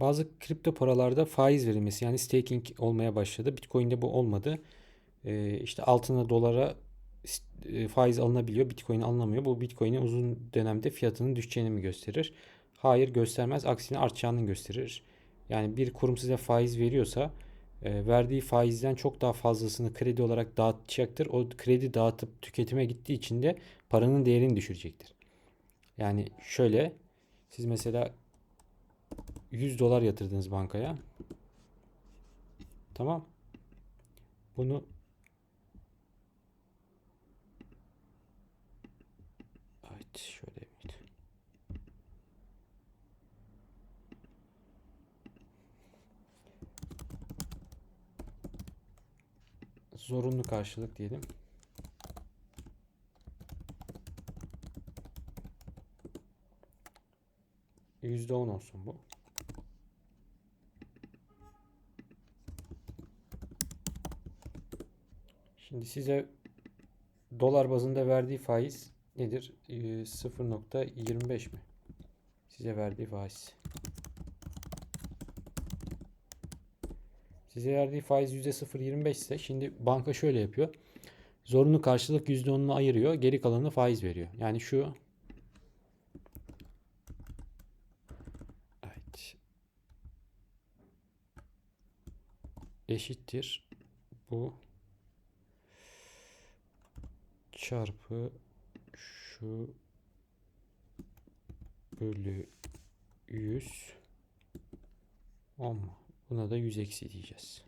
Bazı kripto paralarda faiz verilmesi yani staking olmaya başladı. Bitcoin'de bu olmadı. Ee, işte altına dolara e, faiz alınabiliyor. Bitcoin alınamıyor. Bu Bitcoin'in uzun dönemde fiyatının düşeceğini mi gösterir? Hayır göstermez. Aksine artacağını gösterir. Yani bir kurum size faiz veriyorsa e, verdiği faizden çok daha fazlasını kredi olarak dağıtacaktır. O kredi dağıtıp tüketime gittiği için de paranın değerini düşürecektir. Yani şöyle siz mesela 100 dolar yatırdınız bankaya. Tamam. Bunu Evet şöyle miydi? Zorunlu karşılık diyelim. %10 olsun bu. Şimdi size dolar bazında verdiği faiz nedir? Ee, 0.25 mi? Size verdiği faiz. Size verdiği faiz %0.25 ise şimdi banka şöyle yapıyor. Zorunlu karşılık %10'unu ayırıyor. Geri kalanını faiz veriyor. Yani şu Evet. Eşittir. Bu çarpı şu bölü 100 10 Buna da 100 eksi diyeceğiz.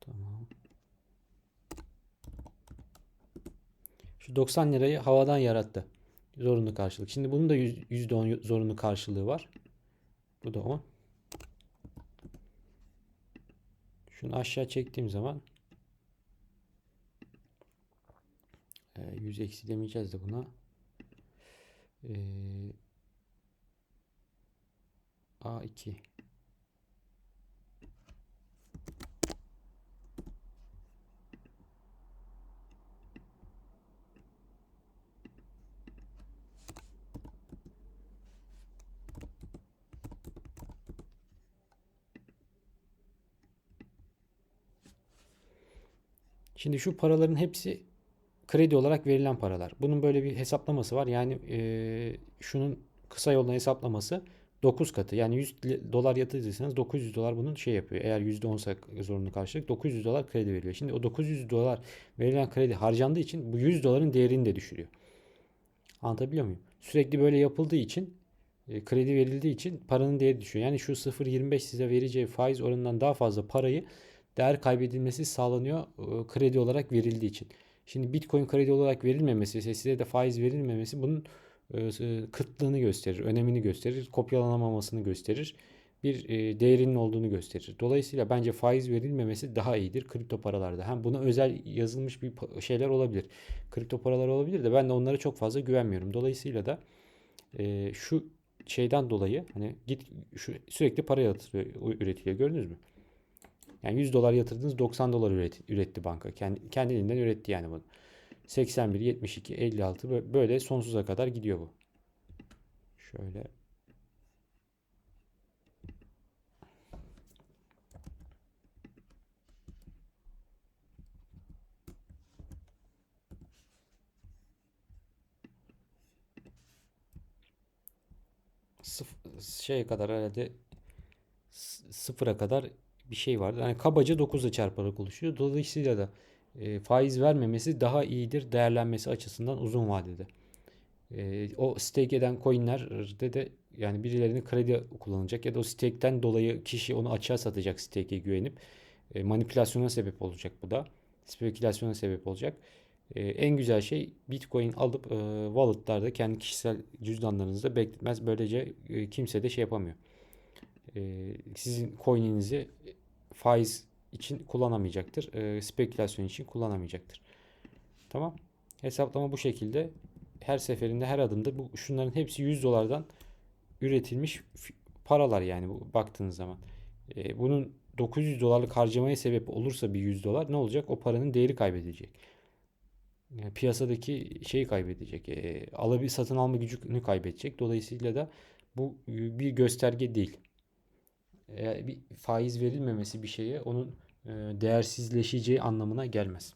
Tamam. Şu 90 lirayı havadan yarattı. Zorunlu karşılık. Şimdi bunun da %10 zorunlu karşılığı var. Bu da 10. Şunu aşağı çektiğim zaman 100 eksi demeyeceğiz de buna. Ee, A2 Şimdi şu paraların hepsi kredi olarak verilen paralar. Bunun böyle bir hesaplaması var. Yani e, şunun kısa yoldan hesaplaması 9 katı. Yani 100 dolar yatırırsanız 900 dolar bunun şey yapıyor. Eğer %10 zorunlu karşılık 900 dolar kredi veriliyor. Şimdi o 900 dolar verilen kredi harcandığı için bu 100 doların değerini de düşürüyor. Anlatabiliyor muyum? Sürekli böyle yapıldığı için e, kredi verildiği için paranın değeri düşüyor. Yani şu 0.25 size vereceği faiz oranından daha fazla parayı değer kaybedilmesi sağlanıyor e, kredi olarak verildiği için. Şimdi Bitcoin kredi olarak verilmemesi, size de faiz verilmemesi bunun e, kıtlığını gösterir, önemini gösterir, kopyalanamamasını gösterir. Bir e, değerinin olduğunu gösterir. Dolayısıyla bence faiz verilmemesi daha iyidir kripto paralarda. Hem buna özel yazılmış bir şeyler olabilir. Kripto paralar olabilir de ben de onlara çok fazla güvenmiyorum. Dolayısıyla da şu şeyden dolayı hani git şu sürekli para yaratıyor, üretiliyor. Gördünüz mü? Yani 100 dolar yatırdınız 90 dolar üretti, üretti banka. Kendi, kendiliğinden üretti yani bunu. 81, 72, 56 böyle sonsuza kadar gidiyor bu. Şöyle sıf şeye kadar herhalde sıfıra kadar bir şey vardır. Yani kabaca 9'la çarparak oluşuyor. Dolayısıyla da e, faiz vermemesi daha iyidir değerlenmesi açısından uzun vadede. E, o stake eden coinlerde de yani birilerinin kredi kullanacak ya da o stake'ten dolayı kişi onu açığa satacak stake'e güvenip e, manipülasyona sebep olacak bu da. Spekülasyona sebep olacak. E, en güzel şey Bitcoin alıp e, wallet'larda kendi kişisel cüzdanlarınızda bekletmez. Böylece e, kimse de şey yapamıyor. E, sizin coin'inizi faiz için kullanamayacaktır. E, spekülasyon için kullanamayacaktır. Tamam. Hesaplama bu şekilde. Her seferinde her adımda bu şunların hepsi 100 dolardan üretilmiş paralar yani bu baktığınız zaman. E, bunun 900 dolarlık harcamaya sebep olursa bir 100 dolar ne olacak? O paranın değeri kaybedilecek. Yani piyasadaki şeyi kaybedecek. E, alabil satın alma gücünü kaybedecek. Dolayısıyla da bu e, bir gösterge değil. Bir faiz verilmemesi bir şeye onun e, değersizleşeceği anlamına gelmez.